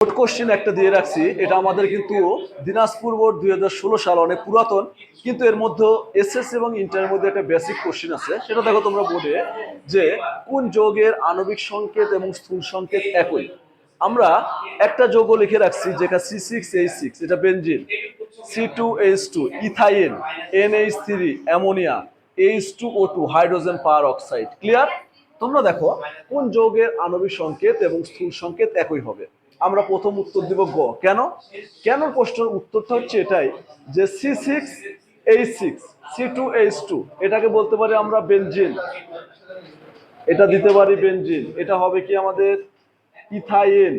Board question একটা দিয়ে রাখছি, এটা আমাদের কিন্তু দিনাজপুর বোর্ড দুই সাল অনেক পুরাতন, কিন্তু এর মধ্যে এসএস এবং ইন্টারের মধ্যে একটা বেসিক কোশ্চেন আছে। সেটা দেখো তোমরা বোর্ডে, যে কোন যোগের আণবিক সংকেত এবং স্থূল সংকেত একই? আমরা একটা যোগ লিখে রাখছি, যেটা সি সিক্স এইচ সিক্স এটা benzene C two H two ethyne N H three ammonia H two O two hydrogen peroxide clear তোমরা দেখো কোন যোগের আণবিক সংকেত এবং স্থূল সংকেত একই হবে। আমরা প্রথম উত্তর দিব গ। কেন? কেন প্রশ্নের উত্তরটা হচ্ছে এটাই যে C six H six C two H two এটাকে বলতে পারি আমরা বেনজিন। এটা দিতে পারি বেনজিন। এটা হবে কি আমাদের ইথাইন।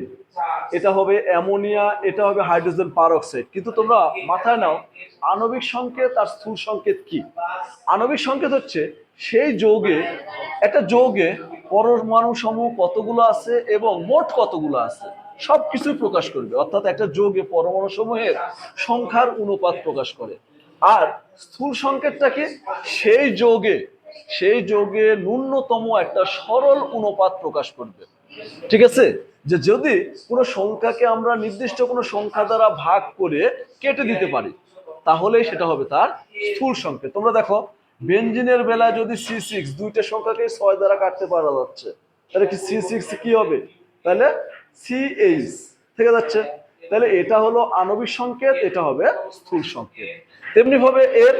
এটা হবে অ্যামোনিয়া, এটা হবে হাইড্রোজেন পারঅক্সাইড কিন্তু তোমরা মাথায় নাও, আণবিক সংকেত আর স্থূল সংকেত কি? আণবিক সংকেত হচ্ছে সেই যৌগে, একটা যৌগে পরমাণু সমূহ কতগুলো আছে এবং মোট কতগুলো আছে? সব কিছু প্রকাশ করবে। অর্থাৎ একটা যোগে পরমাণু সমূহের সংখ্যার অনুপাত প্রকাশ করে। আর স্থূল সংকেতটাকে সেই যোগে, সেই যৌগে ন্যূনতম একটা সরল অনুপাত প্রকাশ করবে। ঠিক আছে? যে যদি কোনো সংখ্যাকে আমরা নির্দিষ্ট কোনো সংখ্যা দ্বারা ভাগ করে কেটে দিতে পারি, তাহলেই সেটা হবে তার স্থূল সংকেত। তোমরা দেখো, বেঞ্জিনের বেলায় যদি সি সিক্স দুইটা সংখ্যাকে ছয় দ্বারা কাটতে পারা যাচ্ছে, তাহলে কি সি সিক্স কি হবে? তাহলে সি এইচ থেকে যাচ্ছে। তাহলে এটা হলো আণবিক সংকেত, এটা হবে স্থূল সংকেত। তেমনি ভাবে এর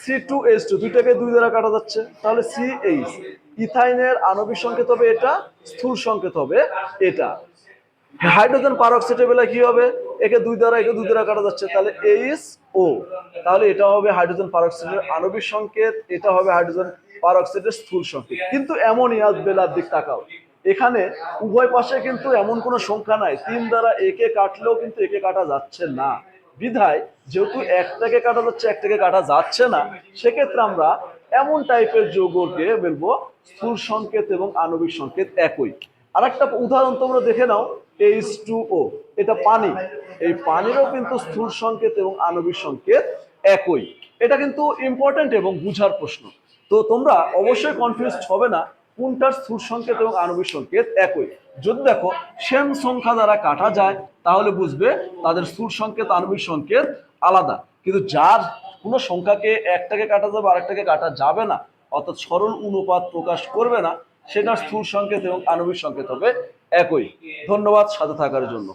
সি টু এইচ টু দুইটাকে দুই দ্বারা কাটা যাচ্ছে। তাহলে সি এইচ ইথাইনের আণবিক সংকেত হবে এটা, স্থূল সংকেত হবে এটা। হাইড্রোজেন পারঅক্সাইডের বেলায় কি হবে? একে দুই দ্বারা, একে দুই দ্বারা কাটা যাচ্ছে। তাহলে এইচ ও তাহলে এটা হবে হাইড্রোজেন পারঅক্সাইডের আণবিক সংকেত, এটা হবে হাইড্রোজেন পারঅক্সাইডের স্থূল সংকেত। কিন্তু অ্যামোনিয়ার বেলার দিক তাকাও। এখানে উভয় পাশে কিন্তু এমন কোনো সংখ্যা নাই। তিন দ্বারা একে কাটলেও কিন্তু একে কাটা যাচ্ছে না। বিধায় যেহেতু একটাকে কাটা যাচ্ছে, একটাকে কাটা যাচ্ছে না, সেক্ষেত্রে আমরা এমন টাইপের যৌগকে বলব স্থূল সংকেত এবং আণবিক সংকেত একই। আর একটা উদাহরণ তোমরা দেখে নাও এইচ টু ও এটা পানি। এই পানিরও কিন্তু স্থূল সংকেত এবং আণবিক সংকেত একই। এটা কিন্তু ইম্পর্টেন্ট এবং বুঝার প্রশ্ন। তো তোমরা অবশ্যই কনফিউজ হবে না। কোনটার সুর সংকেত এবং আণবিক সংকেত একই? যদি দেখো, সেম সংখ্যা দ্বারা কাটা যায়, তাহলে বুঝবে তাদের সুর সংকেত, আণবিক সংকেত আলাদা। কিন্তু যার কোনো সংখ্যাকে একটাকে কাটা যাবে, আরেকটাকে কাটা যাবে না, অর্থাৎ সরল অনুপাত প্রকাশ করবে না, সেটার স্থূল সংকেত এবং আণবিক সংকেত হবে একই। ধন্যবাদ সাথে থাকার জন্য।